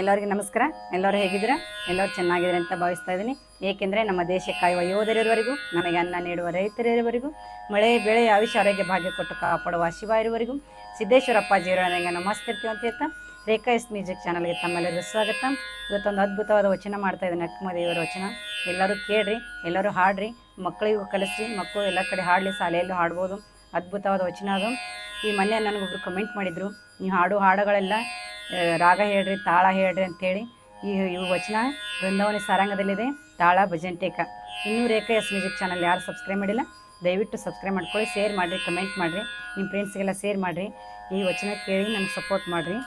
ಎಲ್ಲರಿಗೂ ನಮಸ್ಕಾರ. ಎಲ್ಲರೂ ಹೇಗಿದ್ದೀರಾ? ಎಲ್ಲರೂ ಚೆನ್ನಾಗಿದ್ದಾರೆ ಅಂತ ಭಾವಿಸ್ತಾ ಇದ್ದೀನಿ. ಏಕೆಂದರೆ ನಮ್ಮ ದೇಶ ಕಾಯುವ ಯೋಧರಿರುವವರೆಗೂ, ನಮಗೆ ಅನ್ನ ನೀಡುವ ರೈತರಿರುವವರೆಗೂ, ಮಳೆ, ಬೆಳೆ ಆಯುಷ್ಯ ಆರೋಗ್ಯ ಭಾಗ್ಯ ಕೊಟ್ಟು ಕಾಪಾಡುವ ಶಿವ ಇರುವರೆಗೂ ಸಿದ್ದೇಶ್ವರಪ್ಪ ಅಪ್ಪಾಜಿಯವರ ನನಗೆ ನಮಸ್ತಿರ್ತೀವಿ ಅಂತ ಹೇಳ್ತಾ, ರೇಖಾ ಎಸ್ ಮ್ಯೂಸಿಕ್ ಚಾನಲ್ಗೆ ತಮ್ಮೆಲ್ಲರಿಗೂ ಸ್ವಾಗತ. ಇವತ್ತೊಂದು ಅದ್ಭುತವಾದ ವಚನ ಮಾಡ್ತಾ ಇದ್ದೀನಿ ದೇವರ ವಚನ. ಎಲ್ಲರೂ ಕೇಳ್ರಿ, ಎಲ್ಲರೂ ಹಾಡ್ರಿ, ಮಕ್ಕಳಿಗೂ ಕಲಿಸ್ರಿ, ಮಕ್ಕಳು ಎಲ್ಲ ಕಡೆ ಹಾಡಲಿ, ಶಾಲೆಯಲ್ಲೂ ಹಾಡ್ಬೋದು. ಅದ್ಭುತವಾದ ವಚನ ಅದು. ಈ ಮೊನ್ನೆ ನನಗೊಬ್ರು ಕಮೆಂಟ್ ಮಾಡಿದರು ನೀವು ಹಾಡು ಹಾಡುಗಳೆಲ್ಲ ರಾಗ ಹೇಳ್ರಿ, ತಾಳ ಹೇಳ್ರಿ ಅಂತೇಳಿ ಈ ಇವು ವಚನ ಬೃಂದಾವನಿ ಸಾರಂಗದಲ್ಲಿದೆ. ತಾಳ ಭಜಂಟೇಕ ಇನ್ನೂ ರೇಖಾ ಎಸ್ ಮ್ಯೂಸಿಕ್ ಚಾನಲ್ ಯಾರು ಸಬ್ಸ್ಕ್ರೈಬ್ ಮಾಡಿಲ್ಲ, ದಯವಿಟ್ಟು ಸಬ್ಸ್ಕ್ರೈಬ್ ಮಾಡ್ಕೊಳ್ಳಿ, ಶೇರ್ ಮಾಡಿರಿ, ಕಮೆಂಟ್ ಮಾಡಿರಿ, ನಿಮ್ಮ ಫ್ರೆಂಡ್ಸ್ಗೆಲ್ಲ ಶೇರ್ ಮಾಡಿರಿ, ಈ ವಚನ ಕೇಳಿ ನಮ್ಗೆ ಸಪೋರ್ಟ್ ಮಾಡಿರಿ.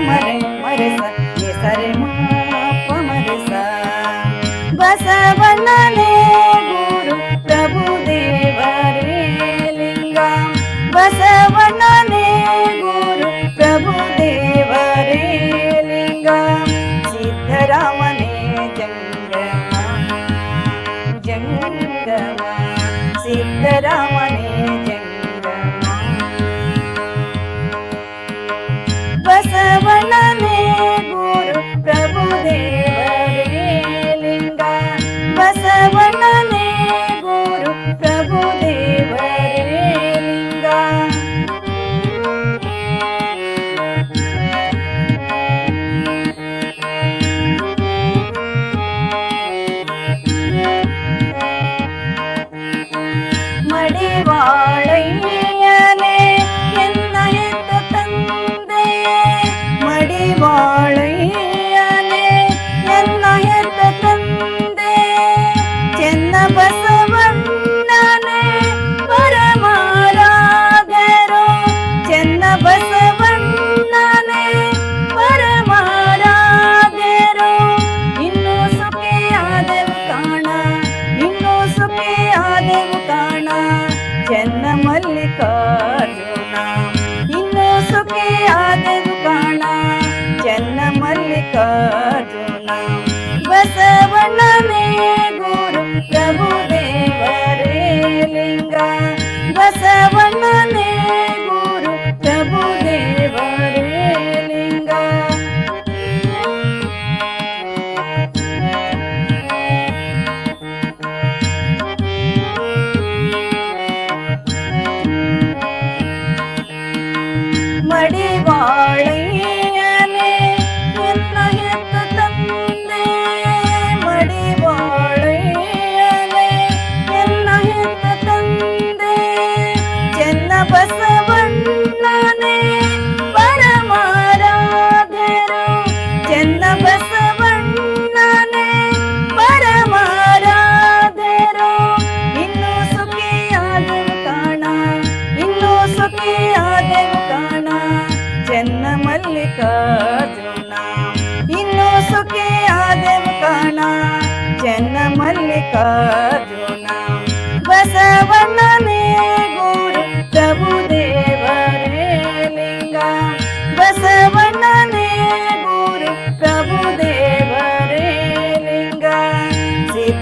పమరే మరిస నిసరే দেবা ಬಸವಣ್ಣನೇ, ಪರಮಾರಾಧರು, ಇನ್ನೂ ಸುಖಿಯಾದೆವು ಕಾಣ, ಇನ್ನು ಸುಖಿಯಾದೆವು ಕಾಣ ಚೆನ್ನ ಮಲ್ಲಿಕಾರ್ಜುನ. ಇನ್ನು ಸುಖಿಯಾದೆವು ಕಾಣ ಚೆನ್ನ ಮಲ್ಲಿಕಾರ್ಜುನ.